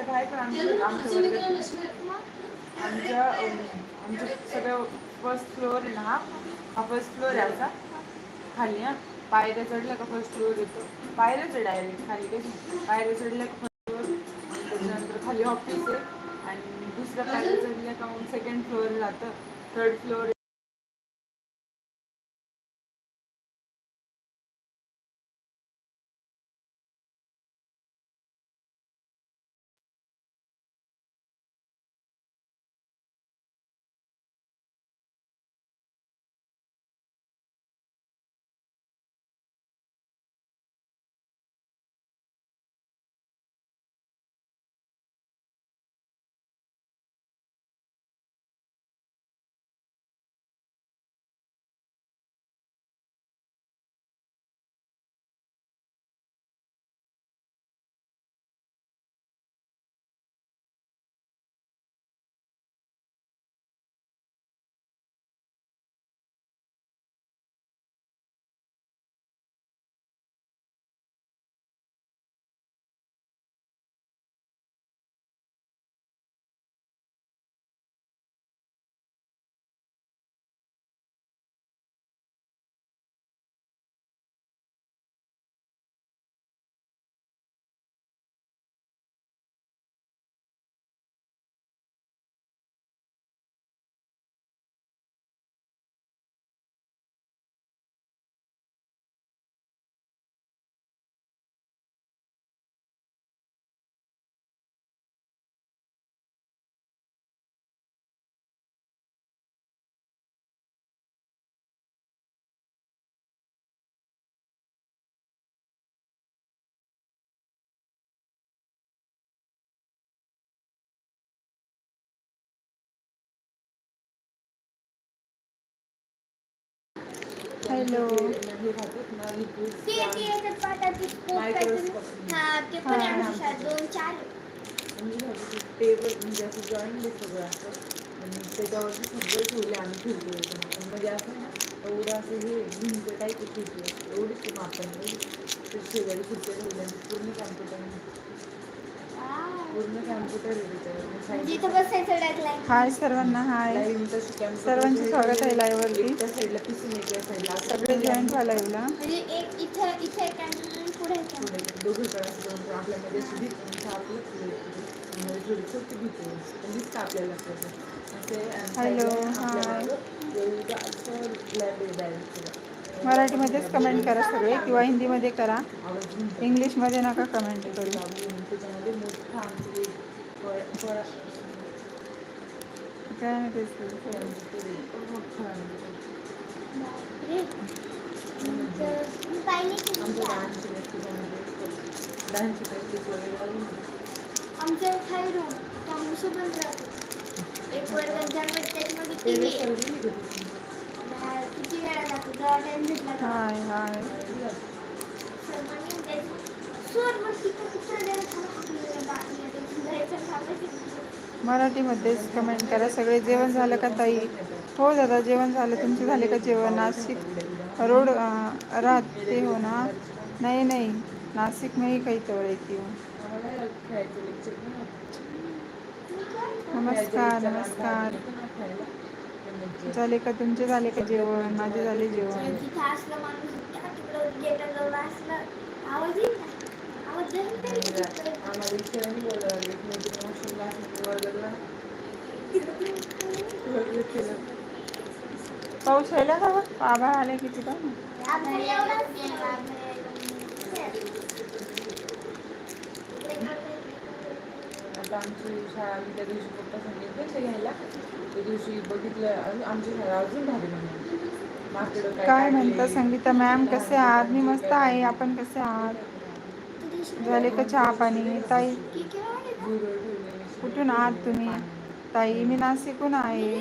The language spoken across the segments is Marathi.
मोठ्या काय पण आमच्या आमच्या वर्गात आमच्या आमच्या फर्स्ट फ्लोअर आहे ना हा हा फर्स्ट फ्लोअर आहे आमचा खाली हा पायऱ्या चढल्या का फर्स्ट फ्लोअर येतो पायऱ्या आहे डायरेक्ट खाली काही पायऱ्या चढल्या का फर्स्ट फ्लोअर त्याच्यानंतर खाली ऑफिस आहे आणि दुसऱ्या पायऱ्या चढल्या का मग सेकंड फ्लोअर जातं थर्ड फ्लोअर आहे. टेबल म्हणजे असं जॉईंट आहे सगळं असं आणि त्याच्यावरती सगळं ठेवले आम्ही ठेवले होते म्हणजे असं ना एवढं असं हे भिंत टाईप फिरतो एवढीच ते मापन ते शेजारी खुर्च्या ठेवल्या आणि पूर्ण कॅम्प्युटर पूर्ण कॅम्प्युटर आहे त्याच्यावर जिथं बसायचं डायरेक्ट हाय सर्वांना हाय. लाईव्ह सर्वांचं स्वागत आहे live वरती. सगळे जॉईन झाला म्हणजे म्हणजे म्हणजे आहे. direct सगळं. मराठीमध्येच कमेंट करा सगळे किंवा हिंदीमध्ये करा. इंग्लिशमध्ये नका कमेंट करू. आमच्या खाली रूम त्यामुळे पण राहतो एक वर्गात ज्यामध्ये त्याच्यामध्ये ते टी व्ही सगळी निघत होती. किती वेळा जातो जेव्हा टाइम भेटला तेव्हा. हाय हाय सर्वांनी द्यायचं. सोड मग तिथं तिथं द्यायचं. मराठीमध्येच कमेंट करा. सगळे जेवण झालं का ताई? हो दादा जेवण झालं. तुमचं झाले का जेवण? नाशिक रोड राहते हो ना? नाही नाही. नाशिक में ही कहीं तो येते नमस्कार नमस्कार. झाले का तुमचे? झाले का जेवण? माझे झाले जेवण. पाऊस यायला का? आभाळ आले किती का आता आमची शाळा त्या दिवशी पप्पा सांगितलं ते घ्यायला. त्या दिवशी बघितलं आमची शाळा अजून भारी म्हणून काय काढले, म्हणता संगीता मॅम? कसे आहात? मी मस्त आहे आपण कसे आहात? झाले का चहा पाणी? ताई. कुठून आहात तुम्ही? ताई मी नाशिकून आहे.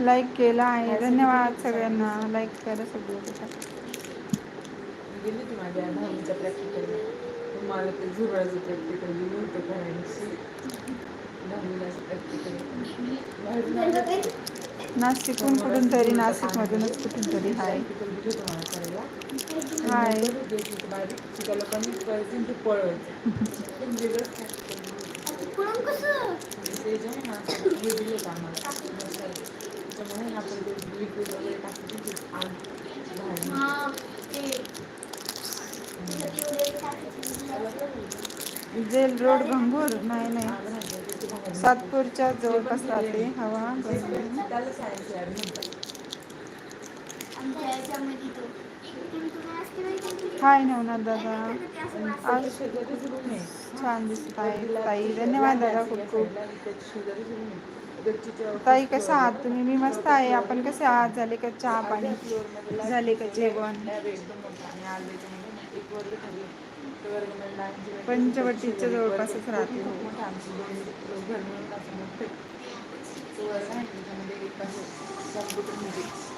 लाईक केला आहे. धन्यवाद सगळ्यांना. लाईक करा सगळे मला ते झुरळाचं प्रॅक्टिकल दिलं होतं. काही नाशिकहून कुठून तरी नाशिकमधूनच कुठून तरी हाय हाय त्या लोकांनी करायचं ते पळवायचं पण वेगळंच practical. पळून कसं ते जे आहे ना हे दिलं होतं आम्हाला मसाले. त्याच्यामुळे ना आपण ते लिक्विड वगैरे जेल रोड गंगूर नाही नाही. सातपूरच्या जवळपास राहते. हवा? हाय नवनाथ दादा. आज छान दिसत आहे. ताई धन्यवाद दादा खूप खूप. ताई कसं आहात तुम्ही? मी मस्त आहे. आपण कसे आहात? झाले का चहा पाणी? झाले का जेवण? पंचवटीच्या जवळपासच राहते. खूप हो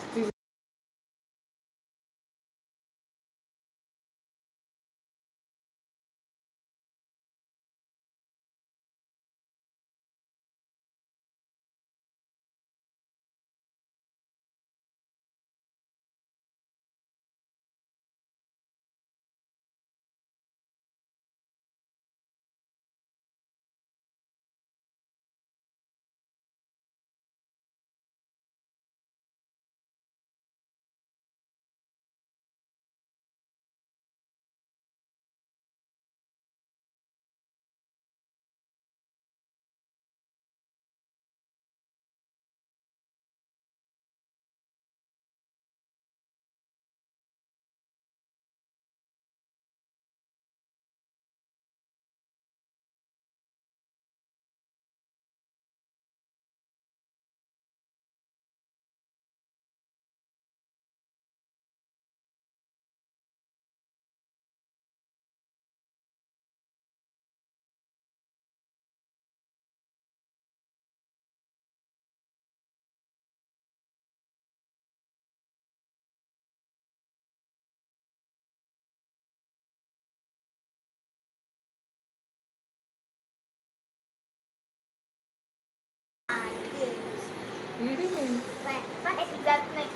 ईडी नाही. जात नाही.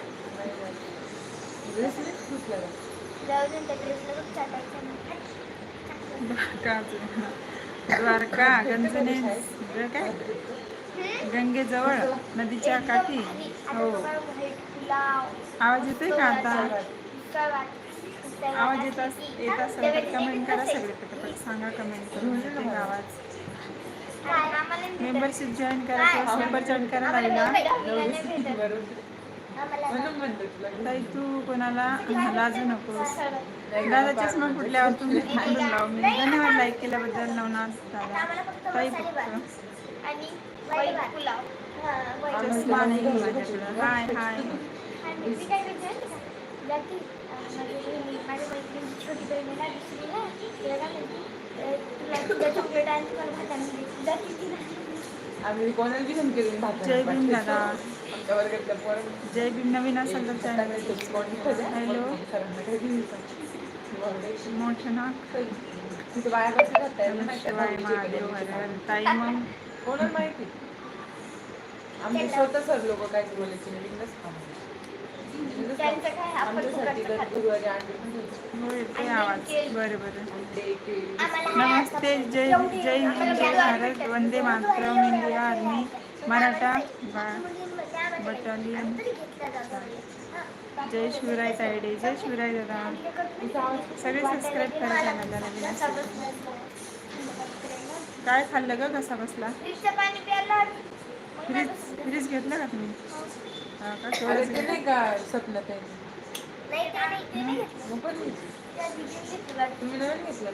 ड्रेस नाही जाऊ दे त्या ड्रेसला खूप चाटायचं द्वारका गंजने काय गंगेजवळ नदीच्या काठी हो आवाज येतोय का आता आवाज येत येत असेल तर कमेंट करा सगळे पटापट सांगा कमेंट करून येते का आवाज मेंबरशिप जॉईन करा किंवा सुपर जॉईन करा लाईला. बरोबर. म्हणून म्हणलं तुला. ताई तू कोणाला लाजू नकोस. दादा चष्मा फुटल्यावर तुम्ही थांबून लाव मी धन्यवाद लाईक केल्याबद्दल. नवनाथ दादा. ताई फक्त. हा. चष्मा नाही माझ्याकडं हाय हाय. छोटी दुसरीला, तिला तुला. आम्ही कोणाला बी भात जय भीम पाठवायचो. दादा. आमच्या वर्गातल्या पोरांना जय भीम नवीन असेल तर चॅनल हॅलो मोठं नाक तिथं बाया कसं करताय नमः शिवाय महादेव हर हर. ताई मग? कोणाला माहिती? आमचे स्वतः सर लोक काय बोलायचे. काम. बिनधास्त त्यांचं. काय आपण फुकटचं खातो. आवाज बरं बरं नमस्ते जय जय हिंद जय भारत वंदे मातरम इंडिया आर्मी मराठा बा बटालियन. जय शिवराय तायडे जय शिवराय दादा सगळे सबस्क्राईब करा चॅनलला नवीन असेल. काय खाल्लं ग कसा बसला फ्रीजचं पाणी प्यायला मग फ्रीज फ्रीज घेतलं का तुम्ही घेतलं. तुम्ही नवीन घेतलं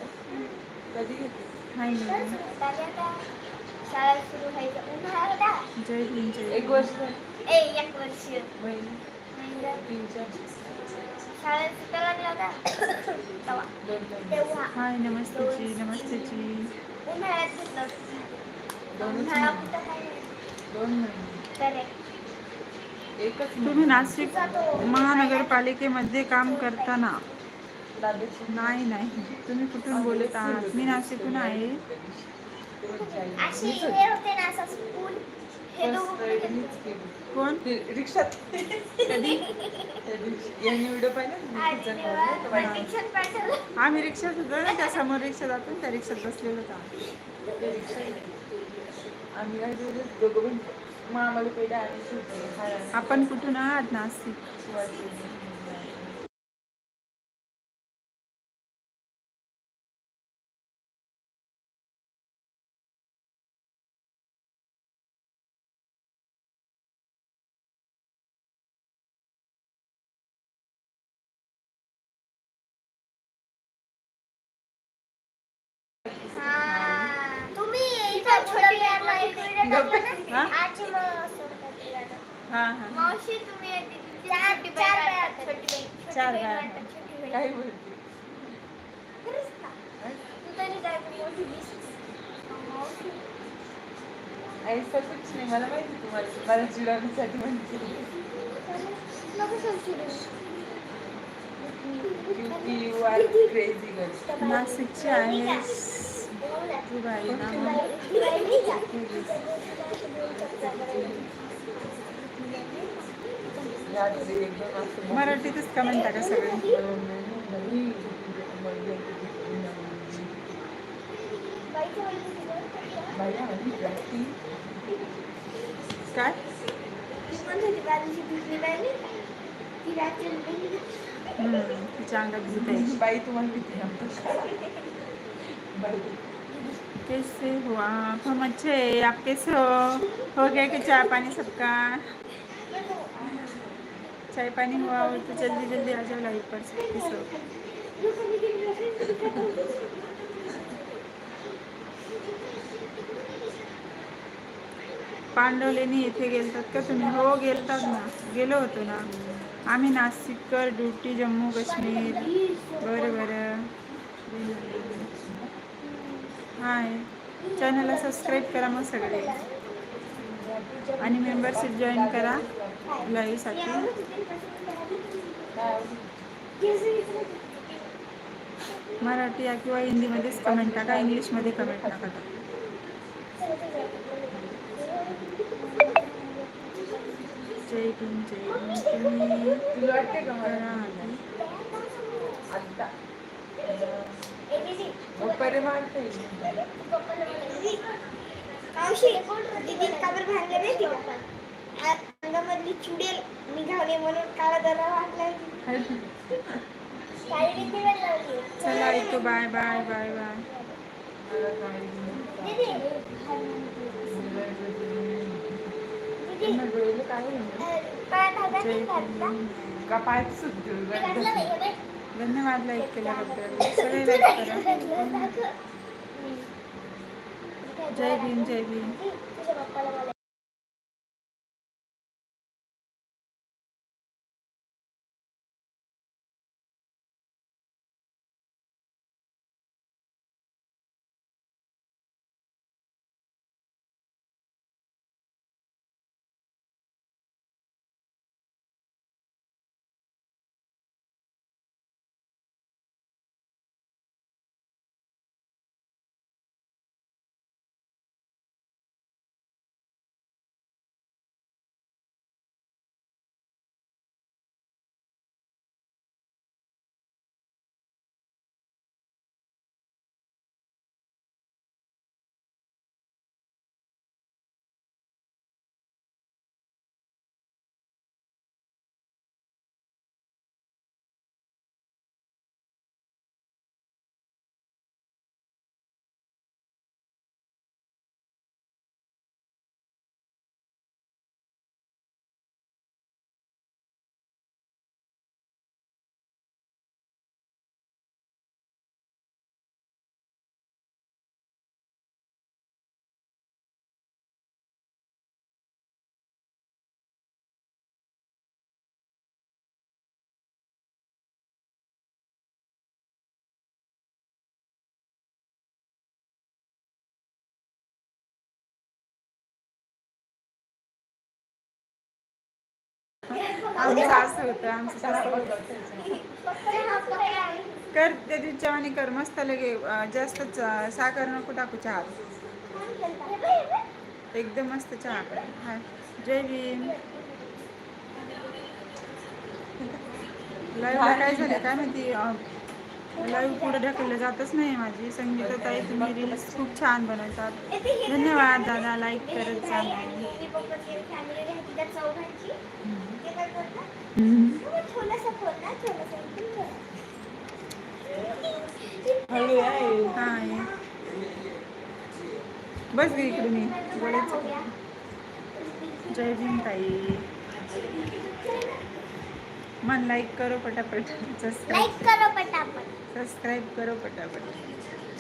कधी घेतली? एक. वर्ष एक वर्ष. हाय नमस्तेची नमस्तेची. दोन महिने. तुम्ही नाशिक महानगरपालिकेमध्ये काम करताना नाही नाही. तुम्ही कुठून बोलत आहात? मी नाशिकहून आहे. कोण? रिक्षात. कधी? यांनी व्हिडिओ पाहिला. आम्ही रिक्षात होतो ना त्या समोर रिक्षा जातो त्या रिक्षात बसलेलो होतो रिक्षात. आम्ही काय आणि आपण कुठून आहात नाशिक? शिवाजी छोटी बहीण. काय बोलते? खरंच का? तू तरी काय तू मोठी दिसते. मावशी. ऐसा कुछ नाही. मला माहिती तुम्हाला. मला चिडवण्यासाठी म्हणते. नको सांगू चिडू. क्योंकि यू आर क्रेझी गर्ल नाशिकची आहे मराठीतच कमेंट टाका सगळे. काय? तिच्या अंगात घेत आहे. बाई तुम्हाला किती आवडतं? कैसे हुआ? आप हम अच्छे आप कैसे हो? हो गया कि चाय पानी सबका? चाय पानी हुआ हो तो जल्दी जल्दी आ जाओ लाइव पर सबके सब पांडवलेनी येथे गेलतात का तुम्ही हो गेलतात हो, ना। गेलो होतो ना। आम्ही नाशिककर ड्युटी जम्मू काश्मीर। बरं बरं। हाय. चॅनलला सबस्क्राईब करा मग सगळे. आणि मेंबरशिप जॉईन करा लाईव्हसाठी मराठी या किंवा हिंदीमध्येच कमेंट टाका इंग्लिशमध्ये कमेंट टाका टाकू. जय भीम जय भीम. तुम्ही तुला बप्पारे मारते मावशी दीदी काबर भांडले माहिती का? अंगामधली चुडेल निघावली म्हणून काळा दरा वाटलाय. चला ऐकू बाय बाय बाय बाय. काय नाही पायच सुटते धन्यवाद लाईक केल्याबद्दल. सगळे लाईक करा. जय भीम जय भीम. आमचं असं होतं आमचं सासू कर त्या दिवशी चवानी कर मस्त लगे जास्त साखर नको टाकू चहा. एकदम मस्त चहा हाय जय भीम. लय काय झालं काय माहिती लाईव्ह पुढे ढकललं जातच नाही माझी. संगीता ताई तुम्ही रील्स खूप छान बनवतात. धन्यवाद दादा लाईक करत जा. बस गे इकडे मी. बोलायचं. जय भीम ताई मन लाईक करो पटापट. सबस्क्राईब करो फटाफट सबस्क्राईब करो पटापट.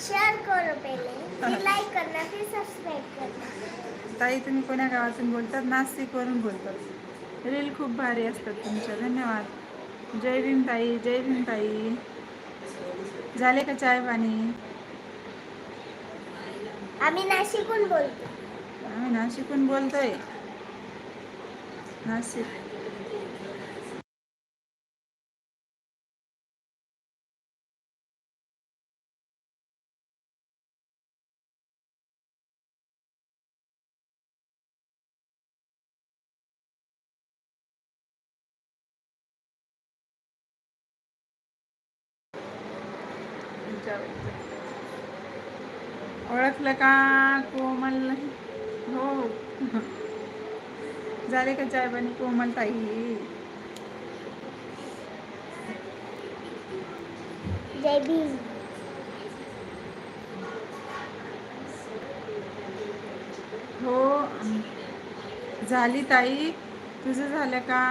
शेयर करो पहले लाइक करना फिर सब्सक्राइब करना. ताई तुम्ही कोण्या गावातून बोलतात? नाशिकवरून बोलतात. रील खूप भारी असतात तुमच्या. धन्यवाद. जय भीम ताई जय भीम ताई. झाले का चाय पाणी? आम्ही नाशिकहून बोलतो. आम्ही नाशिकहून बोलतोय. नाशिक. ओळखलं का कोमल हो. झाले का चाय पाणी कोमल ताई? जय भीम. हो. झाली ताई. तुझं झालं का?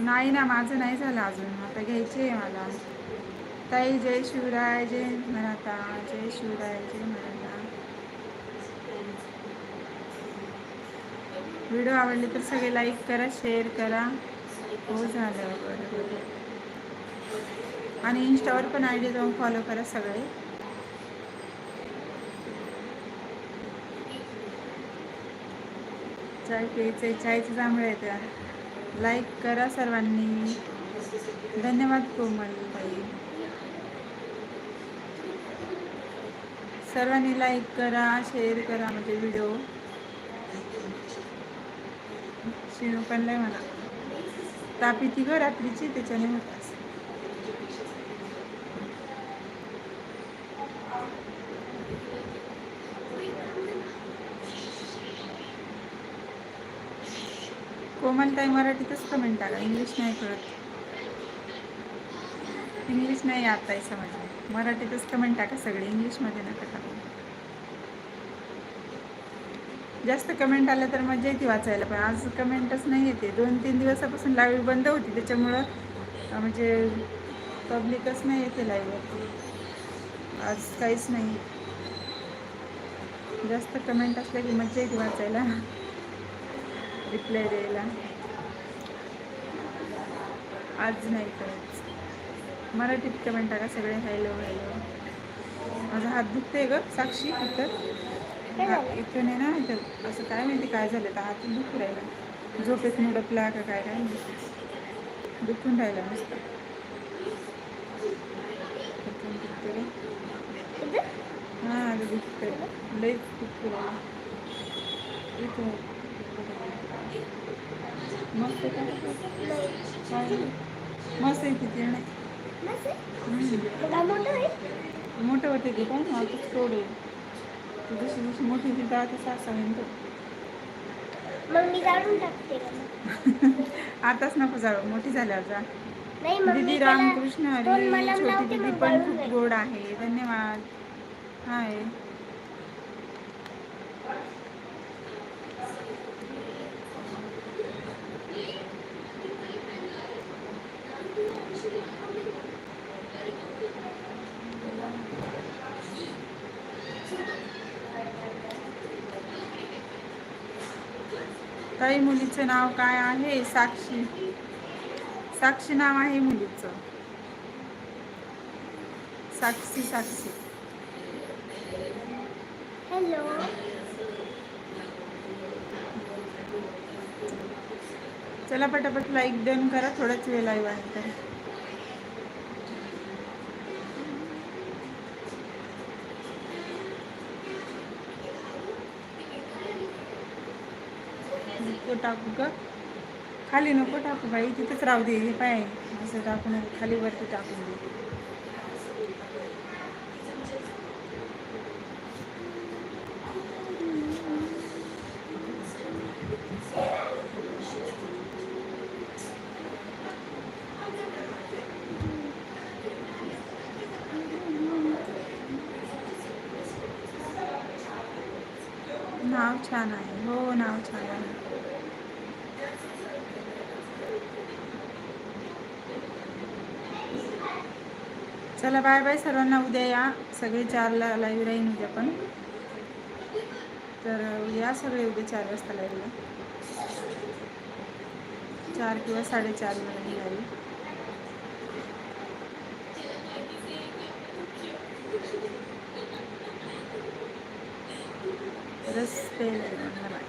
नाही ना माझं नाही झालं अजून. आता घ्यायची आहे मला. ताई जय शिवराय जय मराठा जय शिवराय जय मराठा. व्हिडिओ आवडले तर सगळे लाईक करा शेअर करा. हो झालं बरं. आणि इंस्टावर पण आय डी जाऊन फॉलो करा सगळे. चाय प्यायचं चायचं जांभळं येतं लाईक करा सर्वांनी. धन्यवाद कोमल ताई. सर्वांनी लाईक करा शेअर करा म्हणजे व्हिडिओ. शिणू पण नाही मला ताप येते ग रात्रीची त्याच्याने होत असं. कोमलताई मराठीतच कमेंट टाका इंग्लिश नाही कळत. इंग्लिश नाही आता समजलं. मराठीतच कमेंट टाका सगळे इंग्लिशमध्ये नका टाका. जास्त कमेंट आल्या तर मजा येते वाचायला पण आज कमेंटच नाही येते दोन तीन दिवसापासून लाईव्ह बंद होती त्याच्यामुळं म्हणजे पब्लिकच नाही येते लाईव्ह आज काहीच नाही. जास्त कमेंट असल्या की मजा येते वाचायला. रिप्लाय द्यायला. आज नाही करत. मराठीत कमेंट टाका सगळे. हॅलो हॅलो माझा हात दुखतोय ग साक्षी इथं. इथून आहे ना इथं असं काय माहिती काय झालं तर हात दुखू राहिला. झोपेत मुडपला का काय काय दुखून राहिला मस्त. हा दुखतंय. राहिला मस्त काय मस्त आहे नाही मोठा होते ते पण ती जशी जशी मोठी होती तसं असं म्हणतो मग मी काढून टाकते? आताच नको जाऊ मोठी झाल्यावर जा दीदी रामकृष्ण हरी छोटी दीदी पण खूप. गोड आहे धन्यवाद हाय ताई मुलीचं नाव काय आहे? साक्षी. साक्षी नाव आहे मुलीचं. साक्षी साक्षी. हॅलो. चला पटापट लाईक डन करा. थोडाच वेळ लाईव्ह आहे. तर तो टाकू का? खाली नको टाकू बाई तिथंच राहू दे हे पाय. असं टाकू नको खाली वरती टाकून दे नाव छान आहे हो नाव छान आहे चला बाय बाय सर्वांना. उद्या या सगळे चारला लाईव्ह राहीन उद्या पण. तर उद्या सगळे उद्या चार वाजता लाईव्हला चार किंवा साडेचारला लाईव्ह रस्ते प्यायला